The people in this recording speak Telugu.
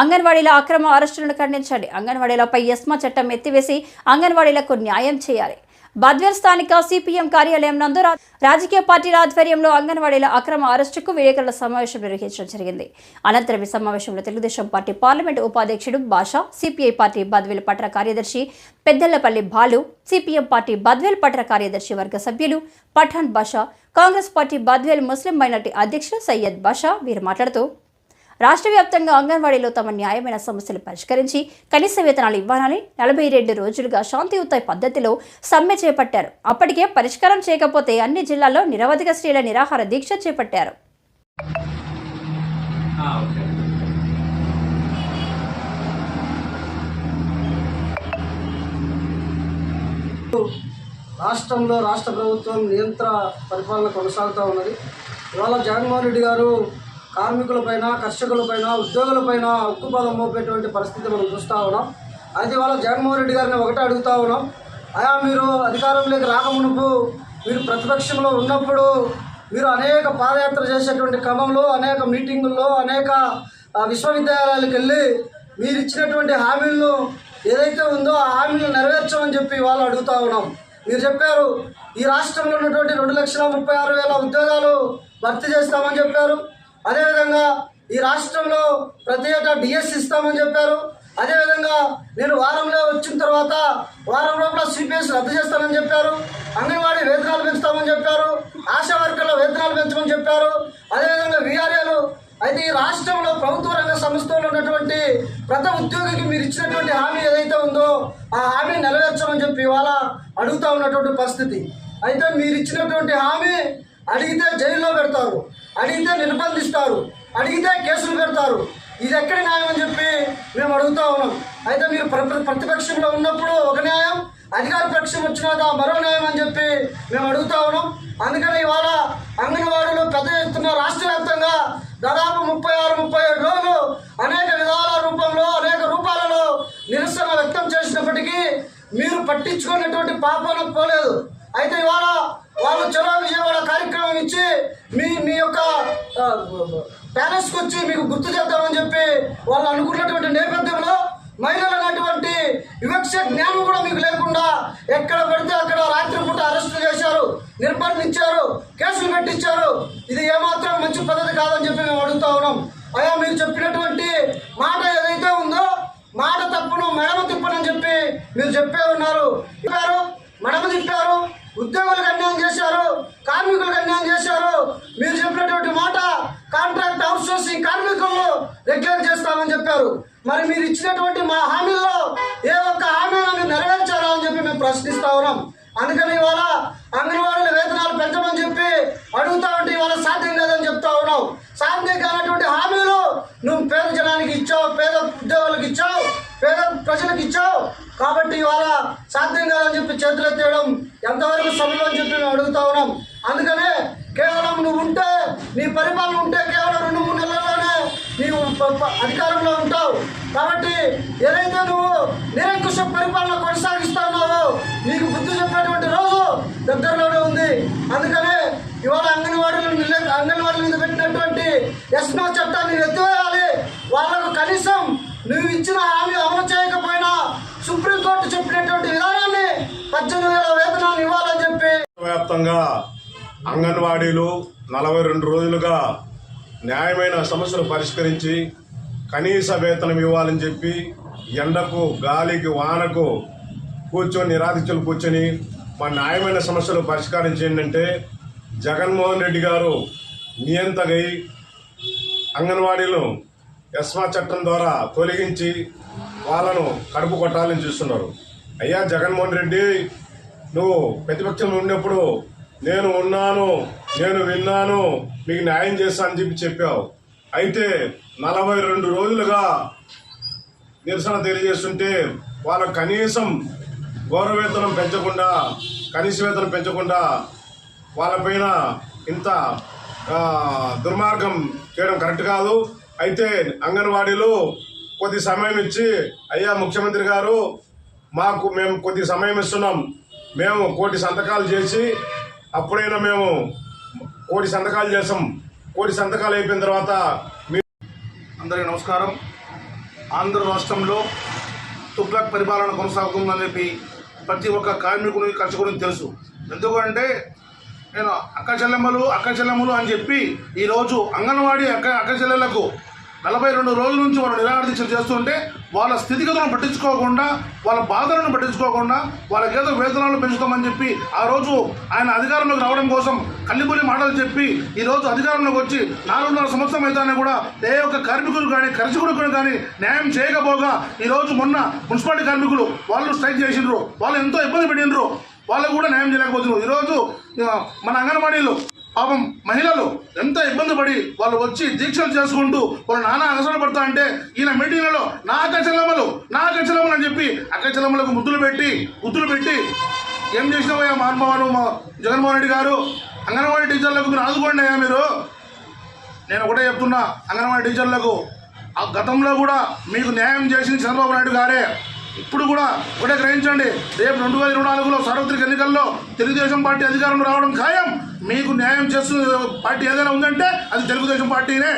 అంగన్వాడీల అక్రమ అరెస్టులను ఖండించండి. అంగన్వాడీలపై ఎస్మా చట్టం ఎత్తివేసి అంగన్వాడీలకు న్యాయం చేయాలి. బద్వేల్ స్థానిక సిపిఎం కార్యాలయం నందు రాజకీయ పార్టీల ఆధ్వర్యంలో అంగన్వాడీల అక్రమ అరెస్టుకు విలేకరుల సమావేశం నిర్వహించడం జరిగింది. అనంతరం ఈ సమావేశంలో తెలుగుదేశం పార్టీ పార్లమెంటు ఉపాధ్యక్షుడు బాషా సిపిఐ పార్టీ బద్వేల్ పట్టణ కార్యదర్శి పెద్దెల్లపల్లి బాలు సిపిఎం పార్టీ బద్వేల్ పట్టణ కార్యదర్శి వర్గ సభ్యులు Pathan Basha Congress party Badvel Muslim minority అధ్యక్షుడు సయ్యద్ బాషా వీరు మాట్లాడుతూ రాష్ట్ర వ్యాప్తంగా అంగన్వాడీలో తమ న్యాయమైన సమస్యలు పరిష్కరించి కనీస వేతనాలు ఇవ్వాలని నలభై రెండు రోజులుగా శాంతియుత పద్ధతిలో సమ్మె చేపట్టారు. అప్పటికే పరిష్కారం చేయకపోతే అన్ని జిల్లాల్లో నిరవధిక స్త్రీల నిరాహార దీక్ష చేపట్టారు. ఆ, ఓకే. రాష్ట్రంలో రాష్ట్ర ప్రభుత్వం నియంత్ర పరిపాలన కొనసాగుతూ ఉన్నది. ఇవాళ జగన్మోహన్ రెడ్డి గారు కార్మికులపైన కర్షకులపైన ఉద్యోగులపైన ఉక్కుపాదం మోపేటువంటి పరిస్థితి మనం చూస్తూ ఉన్నాం. అయితే వాళ్ళ జగన్మోహన్ రెడ్డి గారిని ఒకటే అడుగుతా ఉన్నాం. అయా మీరు అధికారంలోకి రాకమునుపు మీరు ప్రతిపక్షంలో ఉన్నప్పుడు మీరు అనేక పాదయాత్ర చేసేటువంటి క్రమంలో అనేక మీటింగుల్లో అనేక విశ్వవిద్యాలయాలకు వెళ్ళి మీరు ఇచ్చినటువంటి హామీలను ఏదైతే ఉందో ఆ హామీలను నెరవేర్చమని చెప్పి వాళ్ళు అడుగుతా ఉన్నాం. మీరు చెప్పారు ఈ రాష్ట్రంలో ఉన్నటువంటి రెండు లక్షల ముప్పై ఆరు వేల ఉద్యోగాలు భర్తీ చేస్తామని చెప్పారు. అదేవిధంగా ఈ రాష్ట్రంలో ప్రతి ఏటా డిఎస్ ఇస్తామని చెప్పారు. అదేవిధంగా నేను వారంలో వచ్చిన తర్వాత వారం లోపల సిపిఎస్ రద్దు చేస్తానని చెప్పారు. అంగన్వాడీ వేతనాలు పెంచుతామని చెప్పారు. ఆశా వర్కర్ల వేతనాలు పెంచమని చెప్పారు. అదేవిధంగా విఆర్ఏలు అయితే ఈ రాష్ట్రంలో ప్రభుత్వ రంగ సంస్థలో ఉన్నటువంటి ప్రతి ఉద్యోగికి మీరు ఇచ్చినటువంటి హామీ ఏదైతే ఉందో ఆ హామీ నెరవేర్చమని చెప్పి ఇవాళ అడుగుతా ఉన్నటువంటి పరిస్థితి. అయితే మీరు ఇచ్చినటువంటి హామీ అడిగితే జైల్లో పెడతారు. అడిగితే నిర్బంధిస్తారు అడిగితే కేసులు పెడతారు. ఇది ఎక్కడ న్యాయం అని చెప్పి మేము అడుగుతా ఉన్నాం. అయితే మీరు ప్ర- ప్రతిపక్షంలో ఉన్నప్పుడు ఒక న్యాయం అధికార పక్షం వచ్చినాక మరో న్యాయం అని చెప్పి మేము అడుగుతా ఉన్నాం. అందుకని ఇవాళ అంగన్వాడీలు పెద్ద ఎత్తున రాష్ట్ర వ్యాప్తంగా దాదాపు ముప్పై ఆరు ముప్పై ఏడు రోజులు అనేక విధాల రూపంలో అనేక రూపాలలో నిరసన వ్యక్తం చేసినప్పటికీ మీరు పట్టించుకున్నటువంటి పాపన పోలేదు. అయితే ఇవాళ వాళ్ళు చలో విజయవాడ కార్యక్రమం ఇచ్చి మీ మీ యొక్క ఆ, ప్యాలెస్కి వచ్చి మీకు గుర్తు చేద్దామని చెప్పి వాళ్ళు అనుకున్నటువంటి నేపథ్యంలో మహిళలు అనేటువంటి వివక్ష జ్ఞానం కూడా మీకు లేకుండా ఎక్కడ పడితే అక్కడ రాత్రిపూట అరెస్టులు చేశారు నిర్బంధించారు కేసులు పెట్టించారు. ఇది ఏమాత్రం మంచి పద్ధతి కాదని చెప్పి మేము అడుగుతా ఉన్నాం. అయ్యా మీరు చెప్పినటువంటి మాట ఏదైతే ఉందో మాట తప్పును మెడమ తిప్పనని చెప్పి మీరు చెప్పే ఉన్నారు. చెప్పారు. మడమ తింటారు ఉద్యోగులకు అన్యాయం చేశారు కార్మికులకు అన్యాయం చేశారు. మీరు చెప్పినటువంటి మాట కాంట్రాక్ట్ అవుట్సోర్సింగ్ కార్మికులను రెగ్యులర్ చేస్తామని చెప్పారు. మరి మీరు ఇచ్చినటువంటి మా హామీల్లో ఏ ఒక్క హామీలను మీరు నెరవేర్చారా అని చెప్పి మేము ప్రశ్నిస్తా ఉన్నాం. అందుకని ఇవాళ అంగన్వాడీల వేతనాలు పెంచమని చెప్పి అడుగుతా ఉంటే ఇవాళ సాధ్యం కాదని చెప్తా ఉన్నాం. సాధ్యం కాబట్టి ఇవాళ సాధ్యం కాదని చెప్పి చేతులు ఎత్తేయడం ఎంతవరకు సమయం అని చెప్పి మేము అడుగుతా ఉన్నాం. అందుకనే కేవలం నువ్వు ఉంటే నీ పరిపాలన ఉంటే కేవలం రెండు మూడు నెలల్లోనే నీవు ప- అధికారంలో ఉంటావు. కాబట్టి ఏదైతే నువ్వు నిరంకుశ పరిపాలన కొనసాగిస్తున్నావో నీకు బుద్ధి చెప్పేటువంటి రోజు దగ్గరలోనే ఉంది అందుకనే ఇవాళ అంగన్వాడీలు నిల- అంగన్వాడీల మీద పెట్టినటువంటి ఎస్మా చట్టాన్ని ఎత్తివేయాలి వాళ్ళకు కనీసం నువ్వు ఇచ్చిన హామీ అమలు చేయకపోయినా సుప్రీంకోర్టు చెప్పినటువంటి విధానాన్ని పద్దెనిమిది వేల వేతనాన్ని ఇవ్వాలని చెప్పి అంగన్వాడీలు నలభై రెండు రోజులుగా న్యాయమైన సమస్యలు పరిష్కరించి కనీస వేతనం ఇవ్వాలని చెప్పి ఎండకు గాలికి వానకు కూర్చొని నిరాధితులు కూర్చొని మా న్యాయమైన సమస్యలు పరిష్కారం చేయండి జగన్మోహన్ రెడ్డి గారు నియంతగై అంగన్వాడీలు ఎస్మా చట్టం ద్వారా తొలగించి వాళ్ళను కడుపు కొట్టాలని చూస్తున్నారు. అయ్యా జగన్మోహన్ రెడ్డి నువ్వు ప్రతిపక్షంలో ఉన్నప్పుడు నేను ఉన్నాను నేను విన్నాను మీకు న్యాయం చేస్తానని చెప్పి చెప్పావు. అయితే నలభై రెండు రోజులుగా నిరసన తెలియజేస్తుంటే వాళ్ళ కనీసం గౌరవేతనం పెంచకుండా కనీస వేతనం పెంచకుండా వాళ్ళపైన ఇంత దుర్మార్గం చేయడం కరెక్ట్ కాదు. అయితే అంగన్వాడీలు కొద్ది సమయం ఇచ్చి అయ్యా ముఖ్యమంత్రి గారు మాకు మేము కొద్ది సమయం ఇస్తున్నాం. మేము కోటి సంతకాలు చేసి అప్పుడైనా మేము కోటి సంతకాలు చేసాం. కోటి సంతకాలు అయిపోయిన తర్వాత మీ అందరికీ నమస్కారం. ఆంధ్ర రాష్ట్రంలో తుగ్లక్ పరిపాలన కొనసాగుతుందని చెప్పి ప్రతి ఒక్క కార్మికుని గురించి తెలుసు. ఎందుకంటే నేను అక్క చెల్లెమ్మలు అక్క చెల్లెమ్మలు అని చెప్పి ఈరోజు అంగన్వాడీ అక్క అక్క చెల్లెళ్ళకు నలభై రెండు రోజుల నుంచి వాళ్ళు నిరాహార దీక్షలు చేస్తుంటే వాళ్ళ స్థితిగతులను పట్టించుకోకుండా వాళ్ళ బాధలను పట్టించుకోకుండా వాళ్ళకేదో వేతనాలు పెంచుతామని చెప్పి ఆ రోజు ఆయన అధికారంలోకి రావడం కోసం కల్లిపులి మాటలు చెప్పి ఈ రోజు అధికారంలోకి వచ్చి నాలుగున్నర సంవత్సరం అయితేనే కూడా ఏ ఒక్క కార్మికులు కానీ కరిచికుడుకులు కానీ న్యాయం చేయకపోగా ఈ రోజు మొన్న మున్సిపాలిటీ కార్మికులు వాళ్ళు స్ట్రైక్ చేసిండ్రు. వాళ్ళు ఎంతో ఇబ్బంది పెట్టినరు వాళ్ళకు కూడా న్యాయం చేయలేకపోతున్నారు. ఈరోజు మన అంగన్వాడీలు పాపం మహిళలు ఎంత ఇబ్బంది పడి వాళ్ళు వచ్చి దీక్షలు చేసుకుంటూ వాళ్ళు నానా అగసలు పడతా అంటే ఈయన మీటింగ్లలో నా అక్కచెల్లమ్మలు నా అక్కచెల్లమ్మలు అని చెప్పి అక్కచెల్లమ్మలకు ముద్దులు పెట్టి ముద్దులు పెట్టి ఏం చేసినావయ్యా మహానుభావాలు జగన్మోహన్ రెడ్డి గారు? అంగన్వాడీ టీచర్లకు మీరు ఆదుకోండి అయ్యా మీరు. నేను ఒకటే చెప్తున్నా అంగన్వాడీ టీచర్లకు ఆ గతంలో కూడా మీకు న్యాయం చేసింది చంద్రబాబు నాయుడు గారే. ఇప్పుడు కూడా ఒకటే గ్రహించండి రేపు రెండు వేల ఇరవై నాలుగులో సార్వత్రిక ఎన్నికల్లో తెలుగుదేశం పార్టీ అధికారంలో రావడం ఖాయం. మీకు న్యాయం చేస్తున్న పార్టీ ఏదైనా ఉందంటే అది తెలుగుదేశం పార్టీనే.